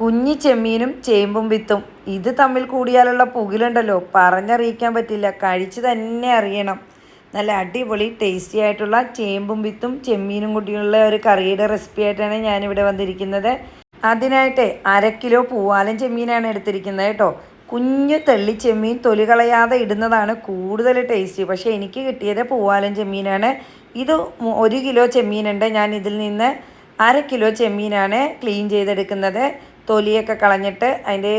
കുഞ്ഞി ചെമ്മീനും ചേമ്പും വിത്തും. ഇത് തമ്മിൽ കൂടിയാലുള്ള പുകിലുണ്ടല്ലോ. പറഞ്ഞറിയിക്കാൻ പറ്റില്ല. കഴിച്ച് തന്നെ അറിയണം. നല്ല അടിപൊളി ടേസ്റ്റി ആയിട്ടുള്ള ചേമ്പും വിത്തും ചെമ്മീനും കൂടിയുള്ള ഒരു കറിയുടെ റെസിപ്പി ആയിട്ടാണ് ഞാനിവിടെ വന്നിരിക്കുന്നത്. അതിനായിട്ട് അര കിലോ പൂവാലൻ ചെമ്മീനാണ് എടുത്തിരിക്കുന്നത് കേട്ടോ. കുഞ്ഞു തെള്ളി ചെമ്മീൻ തൊലി കളയാതെ ഇടുന്നതാണ് കൂടുതൽ ടേസ്റ്റി പക്ഷേ എനിക്ക് കിട്ടിയത് പൂവാലൻ ചെമ്മീനാണ്. ഇത് ഒരു കിലോ ചെമ്മീനുണ്ട്. ഞാൻ ഇതിൽ നിന്ന് അര കിലോ ചെമ്മീനാണ് ക്ലീൻ ചെയ്തെടുക്കുന്നത്. തൊലിയൊക്കെ കളഞ്ഞിട്ട് അതിന്റെ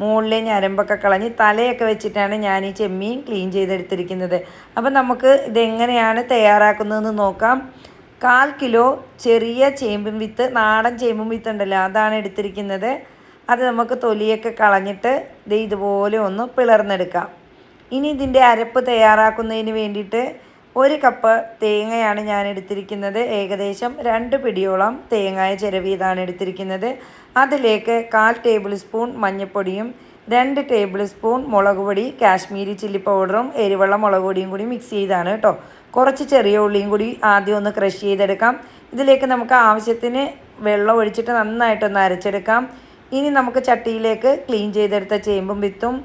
മുകളിലെ ഞരമ്പൊക്കെ കളഞ്ഞ് തലയൊക്കെ വെച്ചിട്ടാണ് ഞാൻ ഈ ചെമ്മീൻ ക്ലീൻ ചെയ്തെടുത്തിരിക്കുന്നത്. അപ്പം നമുക്ക് ഇതെങ്ങനെയാണ് തയ്യാറാക്കുന്നതെന്ന് നോക്കാം. കാൽ കിലോ ചെറിയ ചേമ്പും വിത്ത് നാടൻ ചേമ്പും വിത്ത് ഉണ്ടല്ലോ അതാണ് എടുത്തിരിക്കുന്നത്. അത് നമുക്ക് തൊലിയൊക്കെ കളഞ്ഞിട്ട് ഇത് ഇതുപോലെ ഒന്ന് പിളർന്നെടുക്കാം. ഇനി ഇതിന്റെ അരപ്പ് തയ്യാറാക്കുന്നതിന് വേണ്ടിയിട്ട് ഒരു കപ്പ് തേങ്ങയാണ് ഞാൻ എടുത്തിരിക്കുന്നത്. ഏകദേശം രണ്ട് പിടിയോളം തേങ്ങായ ചിരവിയതാണ് എടുത്തിരിക്കുന്നത്. അതിലേക്ക് കാൽ ടേബിൾ സ്പൂൺ മഞ്ഞൾപ്പൊടിയും രണ്ട് ടേബിൾ സ്പൂൺ മുളക് പൊടി കാശ്മീരി ചില്ലി പൗഡറും എരിവെള്ള മുളക് പൊടിയും കൂടി മിക്സ് ചെയ്താണ് കേട്ടോ. കുറച്ച് ചെറിയ ഉള്ളിയും കൂടി ആദ്യം ഒന്ന് ക്രഷ് ചെയ്തെടുക്കാം. ഇതിലേക്ക് നമുക്ക് ആവശ്യത്തിന് വെള്ളം ഒഴിച്ചിട്ട് നന്നായിട്ടൊന്ന് അരച്ചെടുക്കാം. ഇനി നമുക്ക് ചട്ടിയിലേക്ക് ക്ലീൻ ചെയ്തെടുത്ത ചേമ്പും വിത്തും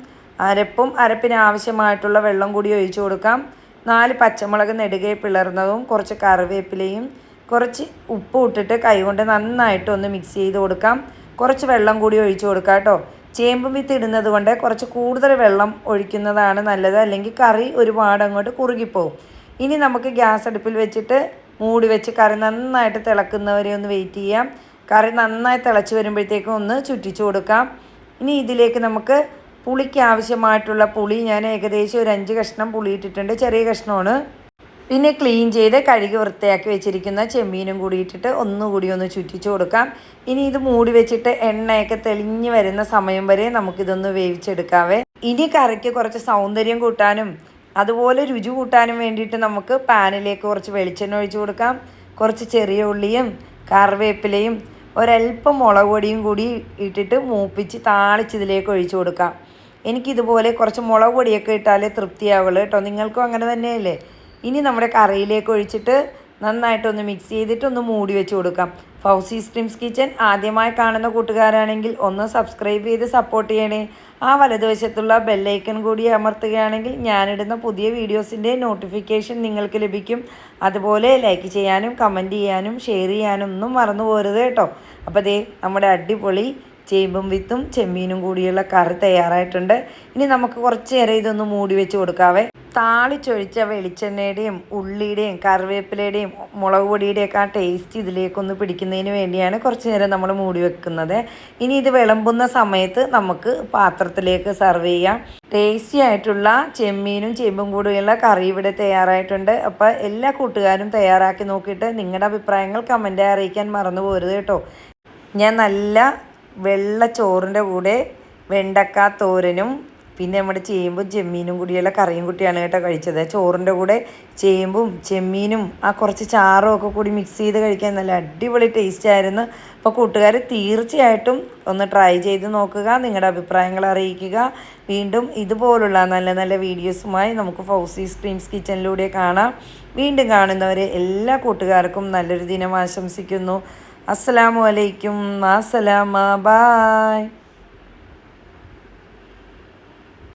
അരപ്പും അരപ്പിന് ആവശ്യമായിട്ടുള്ള വെള്ളം കൂടി ഒഴിച്ചു കൊടുക്കാം. നാല് പച്ചമുളക് നെടുകെ പിളർന്നതും കുറച്ച് കറിവേപ്പിലയും കുറച്ച് ഉപ്പ് ഇട്ടിട്ട് കൈകൊണ്ട് നന്നായിട്ട് ഒന്ന് മിക്സ് ചെയ്ത് കൊടുക്കാം. കുറച്ച് വെള്ളം കൂടി ഒഴിച്ചു കൊടുക്കാം കേട്ടോ. ചേമ്പും വിത്ത് ഇടുന്നത് കൊണ്ട് കുറച്ച് കൂടുതൽ വെള്ളം ഒഴിക്കുന്നതാണ് നല്ലത്. അല്ലെങ്കിൽ കറി ഒരുപാട് അങ്ങോട്ട് കുറുകിപ്പോവും. ഇനി നമുക്ക് ഗ്യാസ് അടുപ്പിൽ വെച്ചിട്ട് മൂടി വെച്ച് കറി നന്നായിട്ട് തിളക്കുന്നവരെ ഒന്ന് വെയിറ്റ് ചെയ്യാം. കറി നന്നായി തിളച്ച് വരുമ്പോഴത്തേക്കും ഒന്ന് ചുറ്റിച്ചു കൊടുക്കാം. ഇനി ഇതിലേക്ക് നമുക്ക് പുളിക്ക് ആവശ്യമായിട്ടുള്ള പുളി ഞാൻ ഏകദേശം ഒരു അഞ്ച് കഷ്ണം പുളി ഇട്ടിട്ടുണ്ട് ചെറിയ കഷ്ണമാണ്. പിന്നെ ക്ലീൻ ചെയ്ത് കഴുകി വൃത്തിയാക്കി വെച്ചിരിക്കുന്ന ചെമ്മീനും കൂടി ഇട്ടിട്ട് ഒന്നുകൂടി ഒന്ന് ചുറ്റിച്ചു കൊടുക്കാം. ഇനി ഇത് മൂടി വെച്ചിട്ട് എണ്ണയൊക്കെ തെളിഞ്ഞു വരുന്ന സമയം വരെ നമുക്കിതൊന്ന് വേവിച്ചെടുക്കാവേ. ഇനി കറിക്ക് കുറച്ച് സൗന്ദര്യം കൂട്ടാനും അതുപോലെ രുചി കൂട്ടാനും വേണ്ടിയിട്ട് നമുക്ക് പാനിലേക്ക് കുറച്ച് വെളിച്ചെണ്ണ ഒഴിച്ചു കൊടുക്കാം. കുറച്ച് ചെറിയ ഉള്ളിയും കറിവേപ്പിലയും ഒരല്പം മുളക് പൊടിയും കൂടി ഇട്ടിട്ട് മൂപ്പിച്ച് താളിച്ച് ഇതിലേക്ക് ഒഴിച്ചു കൊടുക്കാം. എനിക്കിതുപോലെ കുറച്ച് മുളക് പൊടിയൊക്കെ ഇട്ടാലേ തൃപ്തിയാവുള്ളൂ കേട്ടോ. നിങ്ങൾക്കും അങ്ങനെ തന്നെയല്ലേ? ഇനി നമ്മുടെ കറിയിലേക്ക് ഒഴിച്ചിട്ട് നന്നായിട്ടൊന്ന് മിക്സ് ചെയ്തിട്ടൊന്ന് മൂടി വെച്ച് കൊടുക്കാം. ഫൗസി സ്ട്രീംസ് കിച്ചൻ ആദ്യമായി കാണുന്ന കൂട്ടുകാരാണെങ്കിൽ ഒന്ന് സബ്സ്ക്രൈബ് ചെയ്ത് സപ്പോർട്ട് ചെയ്യണേ. ആ വലതുവശത്തുള്ള ബെല്ലൈക്കൺ കൂടി അമർത്തുകയാണെങ്കിൽ ഞാനിടുന്ന പുതിയ വീഡിയോസിന്റെ നോട്ടിഫിക്കേഷൻ നിങ്ങൾക്ക് ലഭിക്കും. അതുപോലെ ലൈക്ക് ചെയ്യാനും കമന്റ് ചെയ്യാനും ഷെയർ ചെയ്യാനും ഒന്നും മറന്നു പോരുത് കേട്ടോ. അപ്പോൾ ദേ നമ്മുടെ അടിപൊളി ചേമ്പും വിത്തും ചെമ്മീനും കൂടിയുള്ള കറി തയ്യാറായിട്ടുണ്ട്. ഇനി നമുക്ക് കുറച്ച് നേരം ഇതൊന്ന് മൂടി വെച്ച് കൊടുക്കാവേ. താളിച്ചൊഴിച്ച വെളിച്ചെണ്ണയുടെയും ഉള്ളിയുടെയും കറിവേപ്പിലയുടെയും മുളക് പൊടിയുടെയൊക്കെ ആ ടേസ്റ്റ് ഇതിലേക്കൊന്ന് പിടിക്കുന്നതിന് വേണ്ടിയാണ് കുറച്ച് നേരം നമ്മൾ മൂടി വെക്കുന്നത്. ഇനി ഇത് വിളമ്പുന്ന സമയത്ത് നമുക്ക് പാത്രത്തിലേക്ക് സെർവ് ചെയ്യാം. ടേസ്റ്റി ആയിട്ടുള്ള ചെമ്മീനും ചേമ്പും കൂടിയുള്ള കറി ഇവിടെ തയ്യാറായിട്ടുണ്ട്. അപ്പോൾ എല്ലാ കൂട്ടുകാരും തയ്യാറാക്കി നോക്കിയിട്ട് നിങ്ങളുടെ അഭിപ്രായങ്ങൾ കമന്റായി അറിയിക്കാൻ മറന്നു പോരുത് കേട്ടോ. ഞാൻ നല്ല വെള്ള ചോറിന്റെ കൂടെ വെണ്ടക്ക തോരനും പിന്നെ നമ്മുടെ ചേമ്പും ചെമ്മീനും കൂടിയുള്ള കറിയും കൂട്ടിയാണ് കേട്ടോ കഴിച്ചത്. ചോറിന്റെ കൂടെ ചേമ്പും ചെമ്മീനും ആ കുറച്ച് ചാറും ഒക്കെ കൂടി മിക്സ് ചെയ്ത് കഴിക്കാൻ നല്ല അടിപൊളി ടേസ്റ്റ് ആയിരുന്നു. അപ്പോൾ കൂട്ടുകാർ തീർച്ചയായിട്ടും ഒന്ന് ട്രൈ ചെയ്ത് നോക്കുക നിങ്ങളുടെ അഭിപ്രായങ്ങൾ അറിയിക്കുക. വീണ്ടും ഇതുപോലുള്ള നല്ല നല്ല വീഡിയോസുമായി നമുക്ക് ഫൗസി സ്ട്രീംസ് കിച്ചണിലൂടെ കാണാം. വീണ്ടും കാണുന്നവരെ എല്ലാ കൂട്ടുകാർക്കും നല്ലൊരു ദിനം ആശംസിക്കുന്നു. അസ്സലാമു അലൈക്കും. അസ്സലാമ ബായ്.